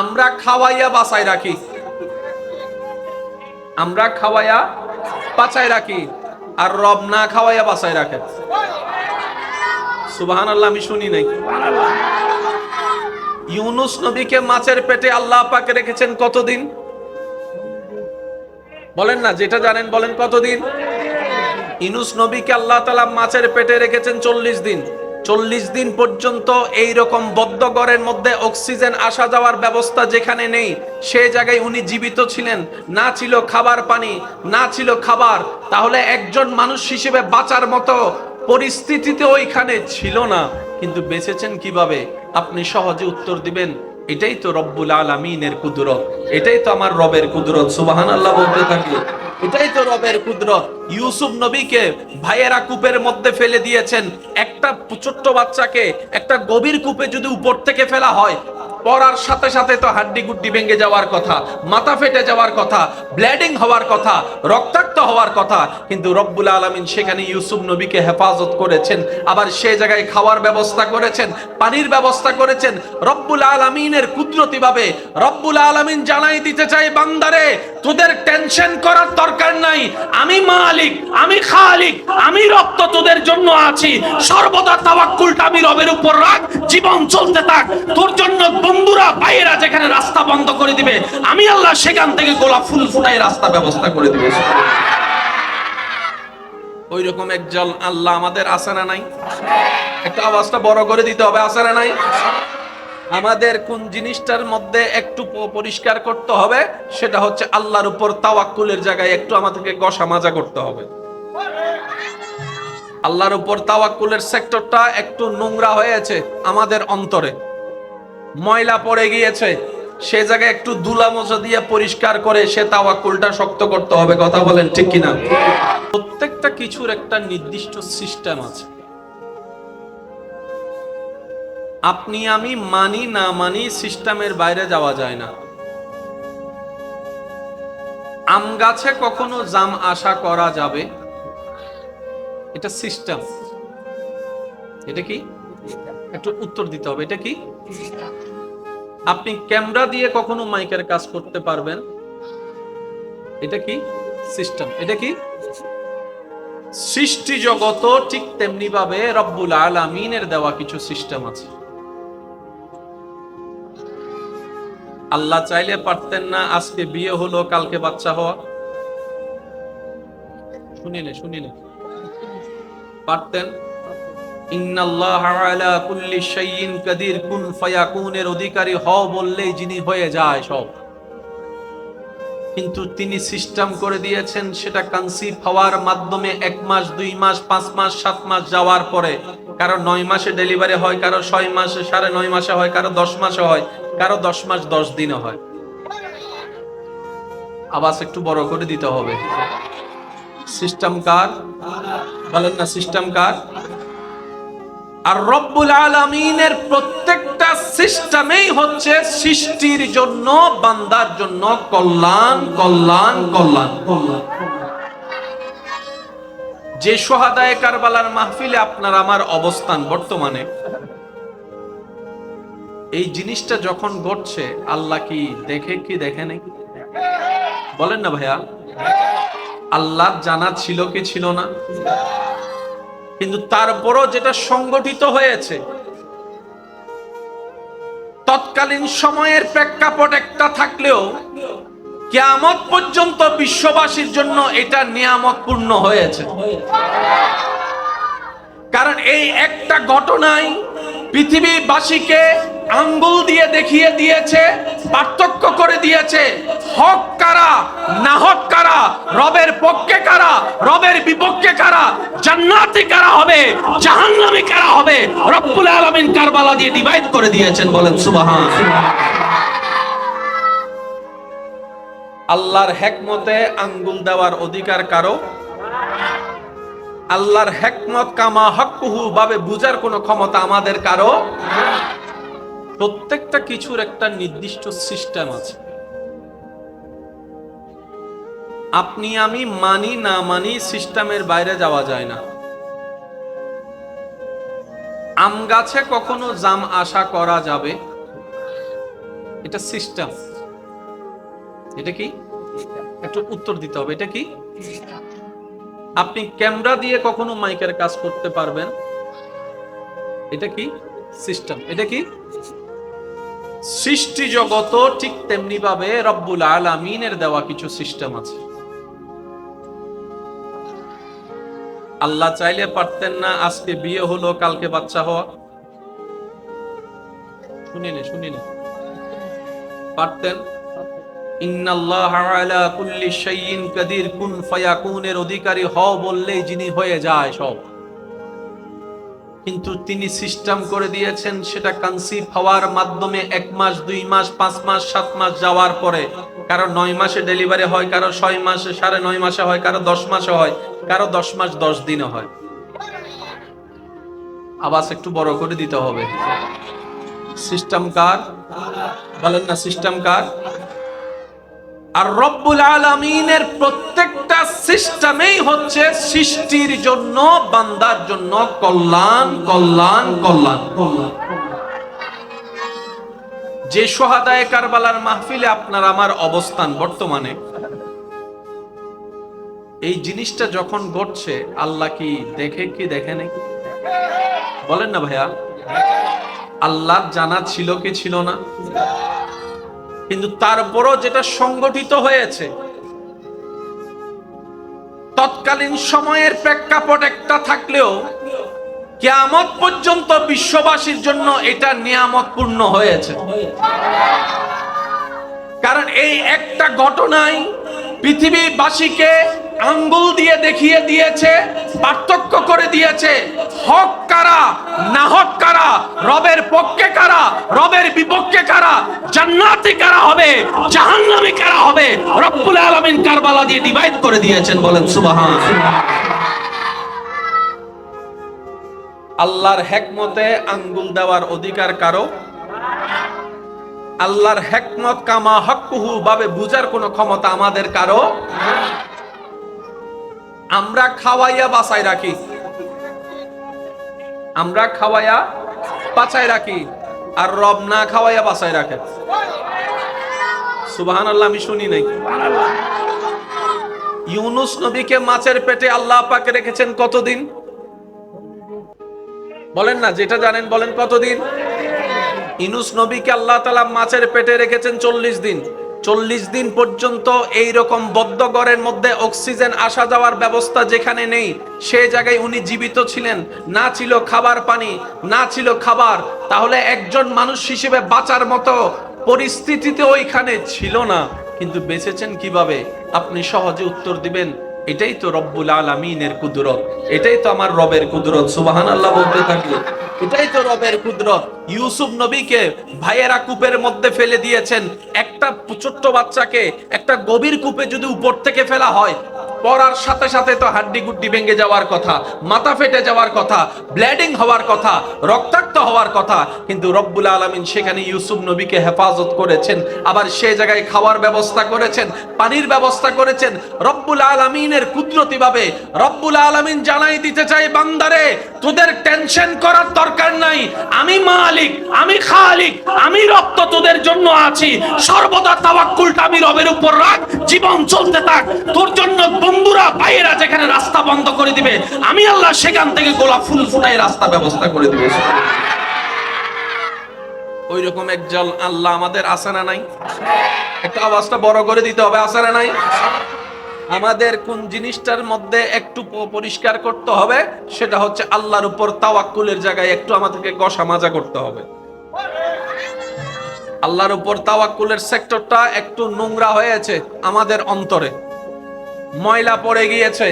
আমরা খাওয়াইয়া বাঁচাই রাখি। আমরা খাওয়াইয়া বাঁচাই রাখি আর রব না খাওয়াইয়া বাঁচাই রাখে। সুবাহান আল্লাহ আমি শুনি নাই। ইউনুস নবীকে মাছের পেটে আল্লাহ পাকে রেখেছেন কতদিন? বলেন না, যেটা জানেন বলেন কতদিন? ইনুস নবীকে আল্লাহ তালা মাছের পেটে রেখেছেন চল্লিশ দিন। চল্লিশ দিন পর্যন্ত এই রকম বদ্ধগড়ের মধ্যে অক্সিজেন আসা যাওয়ার ব্যবস্থা যেখানে নেই, সে জায়গায় উনি জীবিত ছিলেন। না ছিল খাবার পানি, না ছিল খাবার। তাহলে একজন মানুষ হিসেবে বাঁচার মতো পরিস্থিতিতে ওইখানে ছিল না। কিন্তু বেঁচেছেন কীভাবে? আপনি সহজে উত্তর দিবেন। এটাই তো রব্বুল আলমিনের কুদরত, এটাই তো আমার রবের কুদরত সুবাহান আল্লাহ বলতে থাকি। এটাই তো রবের কুদরত। ইউসুফ নবীকে ভাইয়েরা কূপের মধ্যে ফেলে দিয়েছেন। একটা ছোট্ট বাচ্চাকে, একটা গভীর কূপে যদি উপর থেকে ফেলা হয় পড়ার সাথে সাথে তো হাড্ডি গুড্ডি ভেঙে যাওয়ার কথা, মাথা ফেটে যাওয়ার কথা, ব্লিডিং হওয়ার কথা, রক্তাক্ত হওয়ার কথা, কিন্তু রব্বুল আলমিন সেখানে ইউসুফ নবীকে হেফাজত করেছেন, আবার সে জায়গায় খাওয়ার ব্যবস্থা করেছেন, পানির ব্যবস্থা করেছেন, রব্বুল আলমিনের কুদরতি ভাবে রব্বুল আলমিন জানাই দিতে চাই, বান্দারে, তোদের টেনশন করার দরকার নাই, আমি মালিক, আমি খালিক, আমি রক্ত তোদের জন্য আছি, সর্বদা তাওয়াক্কুলটা আমি রবের উপর রাখ, জীবন চলতে থাক, তোর জন্য বন্ধুরা, ভাইয়েরা যেখানে রাস্তা বন্ধ করে দিবে, আমি আল্লাহ সেখান থেকে গোলাপ ফুল ফুটাই রাস্তা ব্যবস্থা করে দিবে। ওই রকম একজন আল্লাহ আমাদের আছে না নাই? একটা আওয়াজটা বড় করে দিতে হবে, আছে না নাই? আমাদের কোন জিনিসটার মধ্যে একটু পরিষ্কার করতে হবে, সেটা হচ্ছে আল্লাহর উপর তাওয়াক্কুলের জায়গায় একটু আমাদেরকে গসা মাজা করতে হবে। আল্লাহর উপর তাওয়াক্কুলের সেক্টরটা একটু নোংরা হয়েছে আমাদের অন্তরে। ময়লা পড়ে গিয়েছে। সে জায়গায় একটু দুলা মোজা দিয়ে পরিষ্কার করে সে তাওয়াক্কুলটা শক্ত করতে হবে, কথা বলেন ঠিক কিনা? প্রত্যেকটা কিছুর একটা নির্দিষ্ট সিস্টেম আছে। আপনি, আমি মানি না মানি সিস্টেমের বাইরে যাওয়া যায় না। আম গাছে কখনো জাম আশা করা যাবে? এটা সিস্টেম। এটা কি? একটু উত্তর দিতে হবে। এটা কি? আপনি ক্যামেরা দিয়ে কখনো মাইকের কাজ করতে পারবেন? এটা কি? সিস্টেম। এটা কি? সৃষ্টি জগত ঠিক তেমনি ভাবে রব্বুল আলামিনের দেওয়া কিছু সিস্টেম আছে। আল্লাহ চাইলে পারতেন না আজকে বিয়ে হলো, কালকে বাচ্চা হওয়া। শুনিলে শুনিলে। পারতেন? অধিকারী হও বললেই যিনি হয়ে যায় সব। কিন্তু তিনি সিস্টেম করে দিয়েছেন সেটা কনসিভ হওয়ার মাধ্যমে এক মাস, দুই মাস, পাঁচ মাস, সাত মাস যাওয়ার পরে। কারও নয় মাসে ডেলিভারি হয়, কারও ছয় মাসে, সাড়ে নয় মাসে হয়, কারও দশ মাসে হয়, কারও দশ মাস দশ দিনে হয়। আওয়াজ একটু বড় করে দিতে হবে। সিস্টেম কার? বলেন না, সিস্টেম কার? আর রব্বুল আলামিনের প্রত্যেকটা সিস্টেমেই হচ্ছে সৃষ্টির জন্য, বান্দার জন্য কল্যাণ কল্যাণ কল্যাণ কল্যাণ। যে সোহাদায় কারবালার মাহফিলে আপনার আমার অবস্থান বর্তমানে, এই জিনিসটা যখন ঘটছে, আল্লাহ কি দেখে কি দেখে নাই? বলেন না ভাইয়া। আল্লাহ জানা ছিল কি ছিল না? কিন্তু তারপরও যেটা সংগঠিত হয়েছে, তৎকালীন সময়ের প্রেক্ষাপট একটা থাকলেও কেয়ামত পর্যন্ত বিশ্ববাসীর জন্য এটা নিয়ামতপূর্ণ হয়েছে। কারণ এই একটা ঘটনায় পৃথিবীবাসীকে আঙ্গুল দিয়ে দেখিয়ে দিয়েছে, পার্থক্য করে দিয়েছে। হক কারা, না হক কারা, রবের পক্ষে কারা, রবের বিপক্ষে কারা, জান্নাতি কারা হবে, জাহান্নামী কারা হবে, রব্বুল আলামিন কারবালা দিয়ে ডিভাইড করে দিয়েছেন, বলেন সুবহান। আল্লাহর হেকমতে আঙ্গুল দেওয়ার অধিকার কারও? আল্লাহর হেকমত কামা হকুহু ভাবে বুঝার কোনো ক্ষমতা আমাদের কারও? প্রত্যেকটা কিছুর একটা নির্দিষ্ট সিস্টেম আছে। আপনি, আমি মানি, না মানি সিস্টেমের বাইরে যাওয়া যায় না। আম গাছে কখনো জাম আশা করা যাবে? এটা সিস্টেম। এটা কি? একটু উত্তর দিতে হবে। এটা কি? আপনি ক্যামেরা দিয়ে কখনো মাইকের কাজ করতে পারবেন। এটা কি? সিস্টেম। এটা কি? সৃষ্টি জগত ঠিক তেমনি ভাবে রব্বুল আলামিনের দেওয়া কিছু সিস্টেম আছে। আল্লাহ চাইলে পারতেন না, আজকে বিয়ে হলো, কালকে বাচ্চা হওয়া। শুনিনি শুনিনি। পারতেন? কুল্লি কুন ফায়াকুনের অধিকারী হও বললেই যিনি হয়ে যায় সব। কিন্তু তিনি সিস্টেম করে দিয়েছেন সেটা কনসিভ হওয়ার মাধ্যমে এক মাস, দুই মাস, পাঁচ মাস, সাত মাস যাওয়ার পরে। কারও নয় মাসে ডেলিভারি হয়, কারও ছয় মাসে, সাড়ে নয় মাসে হয়, কারও দশ মাসে হয়, কারও দশ মাস দশ দিনে হয়। আওয়াজ একটু বড় করে দিতে হবে। সিস্টেম কার? বলেন না সিস্টেম কার? আর রব্বুল আলামিনের প্রত্যেকটা সিস্টেমেই হচ্ছে সৃষ্টির জন্য, বান্দার জন্য কল্যাণ কল্যাণ কল্যাণ কল্যাণ যে সোহাদায় কারবালার মাহফিলে আপনার আমার অবস্থান বর্তমানে, এই জিনিসটা যখন ঘটছে, আল্লাহ কি দেখে কি দেখে নাকি বলেন না ভাইয়া। আল্লাহ জানা ছিল কি ছিল না? কিন্তু তারপরও যেটা সংগঠিত হয়েছে, তৎকালীন সময়ের প্রেক্ষাপট একটা থাকলেও কেয়ামত পর্যন্ত বিশ্ববাসীর জন্য এটা নিয়ামতপূর্ণ হয়েছে। কারণ এই একটা ঘটনায় পৃথিবীবাসীকে আঙ্গুল দিয়ে দেখিয়ে দিয়েছে, পার্থক্য করে দিয়েছে। হক কারা, না হক কারা, রবের পক্ষে কারা, রবের বিপক্ষে কারা, জান্নাতি কারা হবে, জাহান্নামী কারা হবে, রব্বুল আলামিন কারবালা দিয়ে ডিভাইড করে দিয়েছেন, বলেন সুবহান আল্লাহর হেকমতে আঙ্গুল দেওয়ার অধিকার কারও? আল্লাহর হেকমত কামা হকুহু ভাবে বুঝার কোনো ক্ষমতা আমাদের কারও? আমরা খাওয়াইয়া বাঁচাই রাখি। আমরা খাওয়াইয়া বাঁচাই রাখি আর রব না খাওয়াইয়া বাঁচাই রাখে। সুবাহান আল্লাহ আমি শুনি নাই। ইউনুস নবীকে মাছের পেটে আল্লাহ পাকে রেখেছেন কতদিন? বলেন না, যেটা জানেন বলেন কতদিন? ইনুস নবীকে আল্লাহ তালা মাছের পেটে রেখেছেন চল্লিশ দিন। চল্লিশ দিন পর্যন্ত এই রকম বদ্ধ ঘরের মধ্যে অক্সিজেন আসা যাওয়ার ব্যবস্থা যেখানে নেই, সে জায়গায় উনি জীবিত ছিলেন। না ছিল খাবার পানি, না ছিল খাবার। তাহলে একজন মানুষ হিসেবে বাঁচার মতো পরিস্থিতিতে ওইখানে ছিল না। কিন্তু বেঁচেছেন কীভাবে? আপনি সহজে উত্তর দিবেন। এটাই তো রব্বুল আলামিনের কুদরত। এটাই তো আমার রবের কুদরত। সুবাহান আল্লাহ বলতে থাকলে এটাই তো রবের কুদরত। ইউসুফ নবীকে ভাইয়েরা কূপের মধ্যে ফেলে দিয়েছেন। একটা ছোট্ট বাচ্চাকে একটা গভীর কূপে যদি উপর থেকে ফেলা হয়, পড়ার সাথে সাথে তো হাড্ডি গুড্ডি ভেঙে যাওয়ার কথা, মাথা ফেটে যাওয়ার কথা, ব্লিডিং হওয়ার কথা, রক্তাক্ত হওয়ার কথা, কিন্তু রব্বুল আলমিন সেখানে ইউসুফ নবীকে হেফাজত করেছেন, আবার সে জায়গায় খাওয়ার ব্যবস্থা করেছেন, পানির ব্যবস্থা করেছেন, রব্বুল আলমিনের কুদরতি ভাবে, রব্বুল আলমিন জানাই দিতে চাই, বান্দারে, তোদের টেনশন করার দরকার নাই, আমি মালিক, আমি খালিক, আমি রক্ত তোদের জন্য আছি। সর্বদা তাওয়াক্কুলটা আমি রবের উপর রাখ, জীবন চলতে থাক। তোর জন্য বন্ধুরা, ভাইয়েরা যেখানে রাস্তা বন্ধ করে দিবে, আমি আল্লাহ সেখান থেকে গোলাপ ফুল ফুটাই রাস্তা ব্যবস্থা করে দিবে। ওই রকম একজন আল্লাহ আমাদের আছে না নাই? একটা আওয়াজটা বড় করে দিতে হবে, আছে না নাই? আমাদের কোন জিনিসটার মধ্যে একটু পরিষ্কার করতে হবে, সেটা হচ্ছে আল্লাহর উপর তাওয়াক্কুলের জায়গায় একটু আমাদেরকে গসা মাজা করতে হবে। আল্লাহর উপর তাওয়াক্কুলের সেক্টরটা একটু নোংরা হয়েছে আমাদের অন্তরে। ময়লা পড়ে গিয়েছে,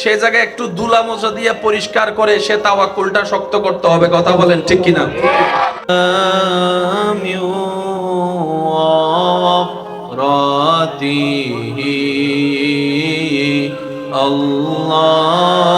সে জায়গায় একটু দুলা মোজা দিয়ে পরিষ্কার করে সে তাওয়াক্কুলটা শক্ত করতে হবে, কথা বলেন ঠিক কিনা? আল্লাহু।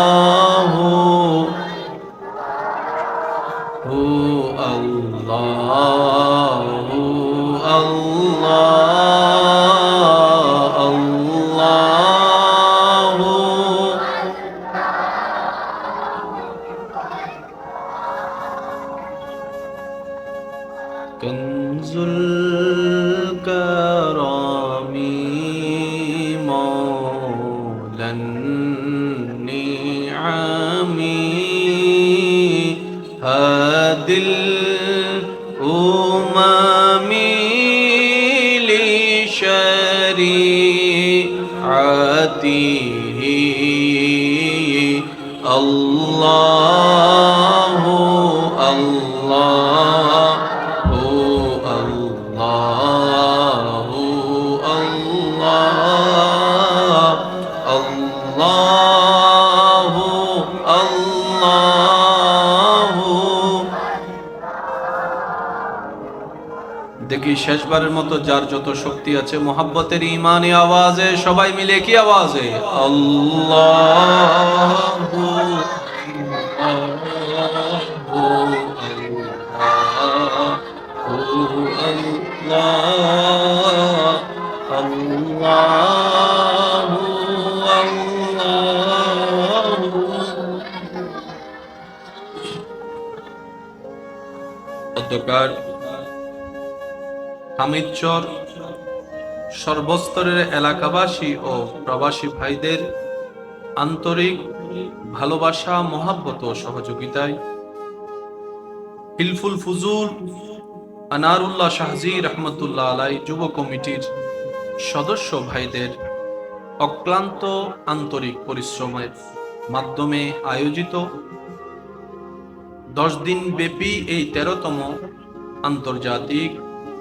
الله الله الله الله الله দেখি শেষবারের মতো যার যত শক্তি আছে মোহাব্বতের ইমানি আওয়াজে সবাই মিলে কি আওয়াজে আল্লাহ অধ্যকার হামিদচর সর্বস্তরের এলাকাবাসী ও প্রবাসী ভাইদের আন্তরিক ভালোবাসা, মহাব্বত সহযোগিতায় হিলফুল ফুজুল আনারুল্লাহ শাহজি রহমতুল্লাহ আলাই যুব কমিটির সদস্য ভাইদের অক্লান্ত আন্তরিক পরিশ্রমের মাধ্যমে আয়োজিত দশ দিন ব্যাপী এই তেরোতম আন্তর্জাতিক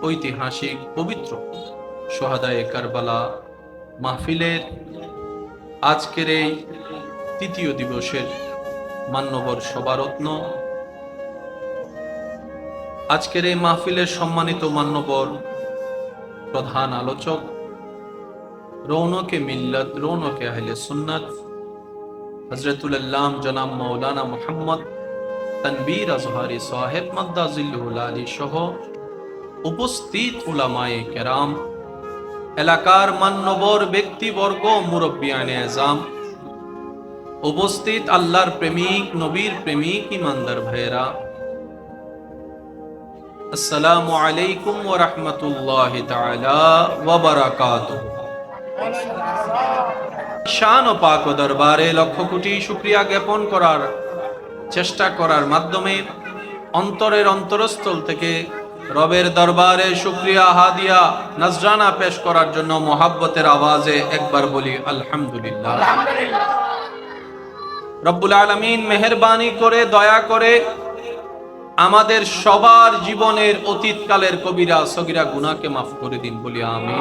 ঐতিহাসিক পবিত্র সোহাদায়ে কারবালা মাহফিলের আজকের এই তৃতীয় দিবসের মান্যবর সবারত্ন আজকের এই মাহফিলের সম্মানিত মান্যবর প্রধান আলোচক, রৌনকে মিল্লত, রৌনকে আহলে সুন্নাত হজরতুল আল্লাম জনাব মৌলানা মোহাম্মদ তানবীর আজহারি সাহেব মাদ্দাজিল্লুল সহ উপস্থিত উলামায়ে কেরাম, এলাকার মান্যবর ব্যক্তিবর্গ মুরব্বিয়ানে আজাম উপস্থিত আল্লাহর প্রেমিক, নবীর প্রেমিক, ইমানদার ভাইয়েরা। আসসালামু আলাইকুম ওয়া রাহমাতুল্লাহি তাআলা ওয়া বারাকাতুহু। শান ও পাক দরবারে লক্ষ কোটি শুকরিয়া জ্ঞাপন করার চেষ্টা করার মাধ্যমে অন্তরের অন্তরস্থল থেকে রবের দরবারে শুক্রিয়া, হাদিয়া, নজরানা পেশ করার জন্য মোহাব্বতের আওয়াজে একবার বলি, আলহামদুলিল্লাহ। রব্বুল আলমিন মেহরবানি করে, দয়া করে আমাদের সবার জীবনের অতীতকালের কবিরা, সগিরা গুনাকে মাফ করে দিন, বলি আমি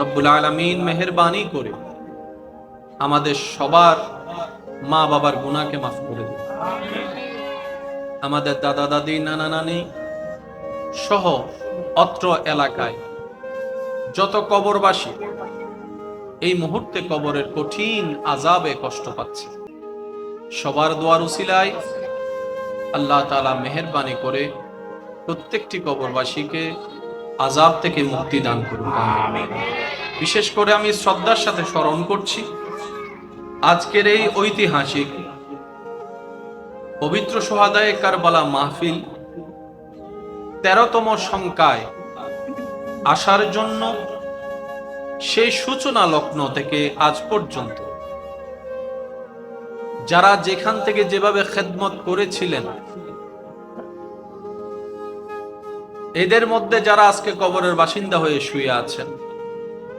রব্বুল আলমিন মেহরবানি করে আমাদের সবার মা বাবার গুণাকে মাফ করে দিন। আমাদের দাদা দাদি নানা নানি সহ অত্র এলাকায় যত কবরবাসী এই মুহূর্তে কবরের কঠিন আজাবে কষ্ট পাচ্ছে। সবার দোয়ার উসিলায় আল্লাহ তালা মেহরবানি করে প্রত্যেকটি কবরবাসীকে আজাব থেকে মুক্তি দান করুন। বিশেষ করে আমি শ্রদ্ধার সাথে স্মরণ করছি আজকের এই ঐতিহাসিক পবিত্র সোহাদায় কারবালা মাহফিল তেরোতম সংখ্যায় আসার জন্য সেই সূচনা লগ্ন থেকে আজ পর্যন্ত। যারা যেখান থেকে যেভাবে খেদমত করেছিলেন, এদের মধ্যে যারা আজকে কবরের বাসিন্দা হয়ে শুয়ে আছেন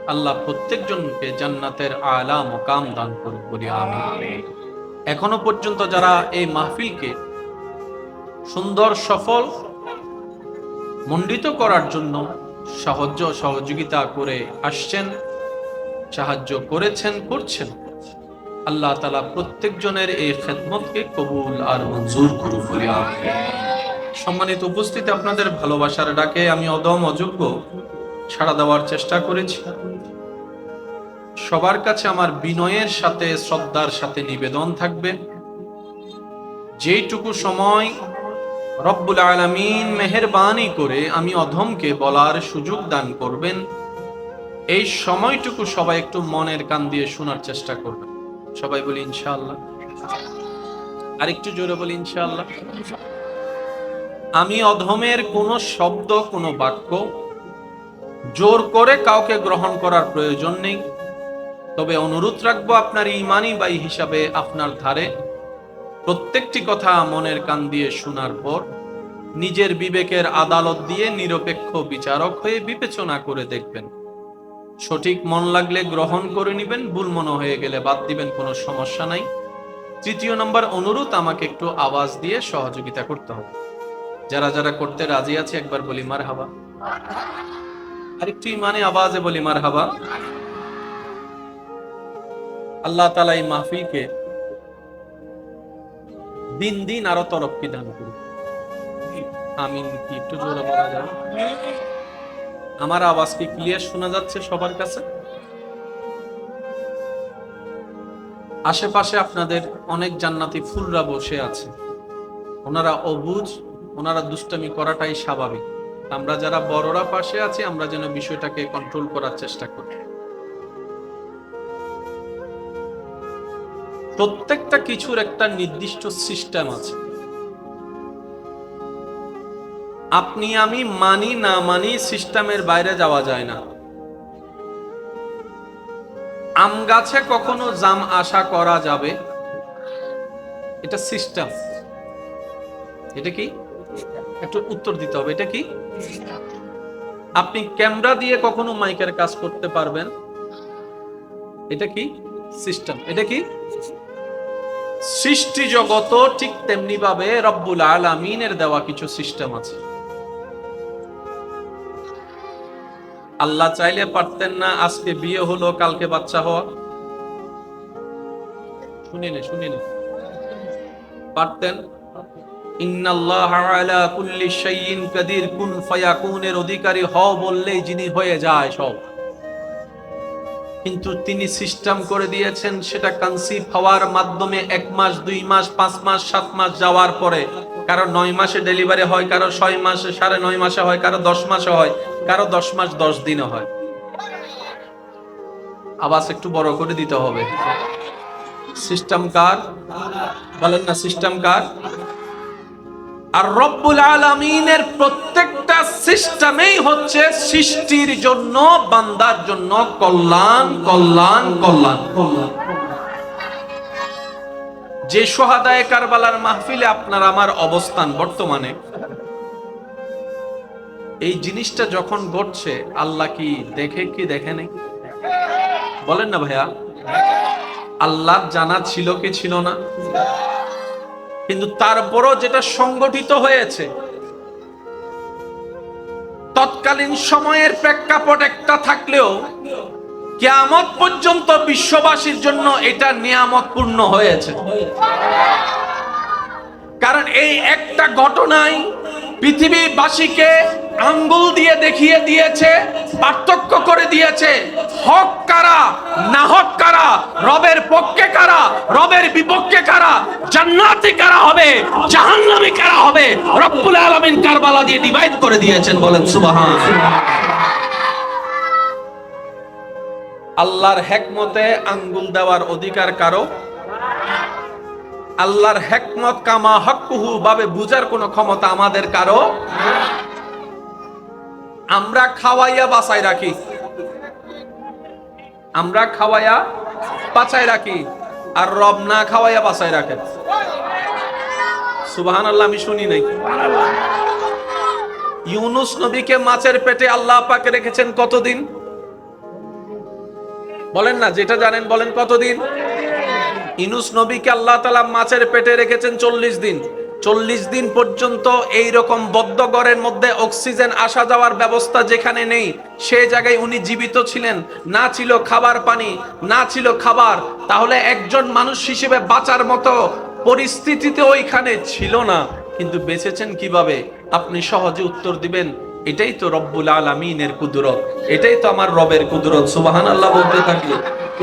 আল্লাহ প্রত্যেকজনকে জান্নাতের আলা মোকাম দান করুক বলি আমি এখনও পর্যন্ত যারা এই মাহফিলকে সুন্দর সফল মণ্ডিত করার জন্য সাহায্য সহযোগিতা করে আসছেন সাহায্য করেছেন করছেন আল্লাহ তালা প্রত্যেকজনের এই খেদমতকে কবুল আর মঞ্জুর করুন বলি সম্মানিত উপস্থিতি আপনাদের ভালোবাসার ডাকে আমি অদম অযোগ্য ছাড়া দেওয়ার চেষ্টা করেছি। সবার কাছে আমার বিনয়ের সাথে, শ্রদ্ধার সাথে নিবেদন থাকবে। যেইটুকু সময় রব্বুল আলমিন মেহরবানি করে আমি অধমকে বলার সুযোগ দান করবেন, এই সময়টুকু সবাই একটু মনের কান দিয়ে শোনার চেষ্টা করবেন। সবাই বলি, ইনশাআল্লাহ। আর একটু জোরে বলি ইনশাল্লাহ আমি অধমের কোন শব্দ, কোন বাক্য জোর করে কাউকে গ্রহণ করার প্রয়োজন নেই। তবে অনুরোধ রাখব আপনার ইমানি বাই হিসাবে আপনার ধারে। প্রত্যেকটি কথা মনের কান দিয়ে শোনার পর নিজের বিবেকের আদালত দিয়ে নিরপেক্ষ বিচারক হয়ে বিবেচনা করে দেখবেন। সঠিক মন লাগলে গ্রহণ করে নিবেন, ভুল মনে হয়ে গেলে বাদ দিবেন, কোনো সমস্যা নাই। তৃতীয় নম্বর, অনুরোধ আমাকে একটু আওয়াজ দিয়ে সহযোগিতা করতে হবে। যারা যারা করতে রাজি আছে, একবার বলি মার হাবা আরেকটু ইমানে আওয়াজে বলি মার হাবা আল্লাহ তালা এই মাহফিলকে দিন দিন আরও তরক্কি দান করুন। আমিন কি, একটু জোরে বলা যায়? আমার আওয়াজ কি ক্লিয়ার শোনা যাচ্ছে সবার কাছে? আশেপাশে আপনাদের অনেক জান্নাতি ফুলরা বসে আছে। ওনারা অবুজ, ওনারা দুষ্টামি করাটাই স্বাভাবিক। আমরা যারা বড়রা পাশে আছি, আমরা যেন বিষয়টাকে কন্ট্রোল করার চেষ্টা করি। প্রত্যেকটা কিছুর একটা নির্দিষ্ট সিস্টেম আছে। আপনি, আমি মানি, না মানি সিস্টেমের বাইরে যাওয়া যায় না। আম গাছে কখনো জাম আশা করা যাবে? এটা সিস্টেম। এটা কি? একটু উত্তর দিতে হবে। এটা কি? আপনি ক্যামেরা দিয়ে কখনো মাইকের কাজ করতে পারবেন? এটা কি? সিস্টেম। এটা কি? সৃষ্টি জগত ঠিক তেমনি ভাবে রব্বুল আলামিনের দেওয়া কিছু সিস্টেম আছে। আল্লাহ চাইলে পারতেন না, আজকে বিয়ে হলো, কালকে বাচ্চা হওয়া। শুনিনি শুনিনি। পারতেন? ইন্নাল্লাহ আলা কুল্লি শাইইন কাদির, কুন ফায়াকুনের অধিকারী হও বললেই যিনি হয়ে যায় সব। কিন্তু তিনি সিস্টেম করে দিয়েছেন সেটা কনসিভ হওয়ার মাধ্যমে এক মাস, দুই মাস, পাঁচ মাস, সাত মাস যাওয়ার পরে। কারও নয় মাসে ডেলিভারি হয়, কারও ছয় মাসে, সাড়ে নয় মাসে হয়, কারও দশ মাসে হয়, কারও দশ মাস দশ দিনে হয়। আওয়াজ একটু বড় করে দিতে হবে। সিস্টেম কার? বলেন না, সিস্টেম কার? আর রব্বুল আলমিনের প্রত্যেকটা সিস্টেমেই হচ্ছে সৃষ্টির জন্য, বান্দার জন্য কল্যাণ কল্যাণ কল্যাণ যে সোহাদায় কারবালার মাহফিলে আপনার আমার অবস্থান বর্তমানে, এই জিনিসটা যখন ঘটছে, আল্লাহ কি দেখে কি দেখে নেই? বলেন না ভাইয়া। আল্লাহ জানা ছিল কি ছিল না? কিন্তু তারপরও যেটা সংগঠিত হয়েছে, তৎকালীন সময়ের প্রেক্ষাপট একটা থাকলেও কেয়ামত পর্যন্ত বিশ্ববাসীর জন্য এটা নিয়ামতপূর্ণ হয়েছে। কারণ এই একটা ঘটনায় পৃথিবীবাসীকে আঙ্গুল দিয়ে দেখিয়ে দিয়েছে, পার্থক্য করে দিয়েছে। হক কারা, না হক কারা, রবের পক্ষে কারা, রবের বিপক্ষে কারা, জান্নাতি কারা হবে, জাহান্নামী কারা হবে, রব্বুল আলামিন কারবালা দিয়ে ডিভাইড করে দিয়েছেন, বলেন সুবহান। আল্লাহর হেকমতে আঙ্গুল দেওয়ার অধিকার কারও? আল্লাহর হেকমত কামা হকুহু ভাবে বুঝার কোনো ক্ষমতা আমাদের কারও? আমরা খাওয়াইয়া বাঁচাই রাখি। আমরা খাওয়াইয়া বাঁচাই রাখি আর রব না খাওয়াইয়া বাঁচাই রাখে। সুবাহান আল্লাহ আমি শুনি নাই। ইউনুস নবীকে মাছের পেটে আল্লাহ পাকে রেখেছেন কতদিন? বলেন না, যেটা জানেন বলেন কতদিন? ইনুস নবীকে আল্লাহ তালা মাছের পেটে রেখেছেন চল্লিশ দিন। চল্লিশ দিন পর্যন্ত এই রকম বদ্ধ গড়ের মধ্যে অক্সিজেন আসা যাওয়ার ব্যবস্থা যেখানে নেই সেই জায়গায় উনি জীবিত ছিলেন। না ছিল খাবার পানি, না ছিল খাবার। তাহলে একজন মানুষ হিসেবে বাঁচার মতো পরিস্থিতিতে ওইখানে ছিল না। কিন্তু বেঁচেছেন কীভাবে? আপনি সহজে উত্তর দিবেন, এটাই তো রব্বুল আলমিনের কুদরত। এটাই তো আমার রবের কুদরত। সুবাহান আল্লাহ বলতে থাকি।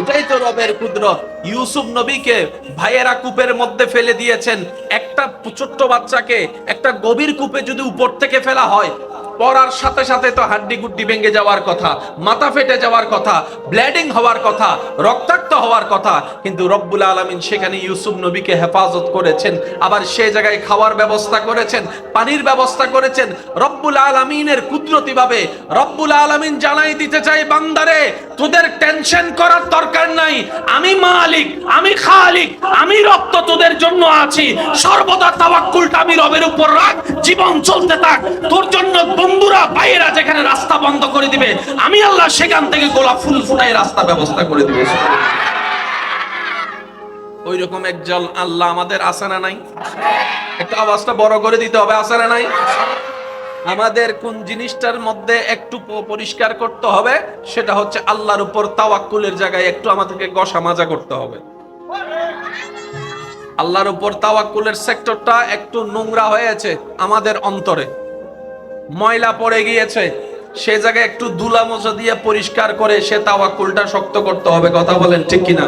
এটাই তো রবের কুদরত। ইউসুফ নবীকে ভাইয়েরা কূপের মধ্যে ফেলে দিয়েছেন। একটা ছোট্ট বাচ্চাকে, একটা গভীর কূপে যদি উপর থেকে ফেলা হয় পড়ার সাথে সাথে তো হাড্ডি গুড্ডি ভেঙে যাওয়ার কথা, মাথা ফেটে যাওয়ার কথা, ব্লিডিং হওয়ার কথা, রক্তাক্ত হওয়ার কথা, কিন্তু রব্বুল আলমিন সেখানে ইউসুফ নবীকে হেফাজত করেছেন, আবার সে জায়গায় খাওয়ার ব্যবস্থা করেছেন, পানির ব্যবস্থা করেছেন, রব্বুল আলমিনের কুদরতি ভাবে রব্বুল আলমিন জানাই দিতে চাই, বান্দারে, তোদের টেনশন করার দরকার নাই, আমি মালিক, আমি খালিক, আমি রক্ত তোদের জন্য আছি, সর্বদা তাওয়াক্কুলটা আমি রবের উপর রাখ, জীবন চলতে থাক, তোর জন্য বন্ধুরা, ভাইয়েরা যেখানে রাস্তা বন্ধ করে দিবে, আমি আল্লাহ সেখান থেকে গোলাপ ফুল ফুটাই রাস্তা ব্যবস্থা করে দিবে। ওই রকম এক জল আল্লাহ আমাদের আছে না নাই? একটু আওয়াজটা বড় করে দিতে হবে, আছে না নাই? আমাদের কোন জিনিসটার মধ্যে একটু পরিষ্কার করতে হবে, সেটা হচ্ছে আল্লাহর উপর তাওয়াক্কুলের জায়গায় একটু আমাদেরকে গসা মাজা করতে হবে। আল্লাহর উপর তাওয়াক্কুলের সেক্টরটা একটু নোংরা হয়েছে আমাদের অন্তরে। ময়লা পড়ে গিয়েছে। সে জায়গায় একটু দুলা মোজা দিয়ে পরিষ্কার করে সে তাওয়া কুলটা শক্ত করতে হবে, কথা বলেন ঠিক কিনা?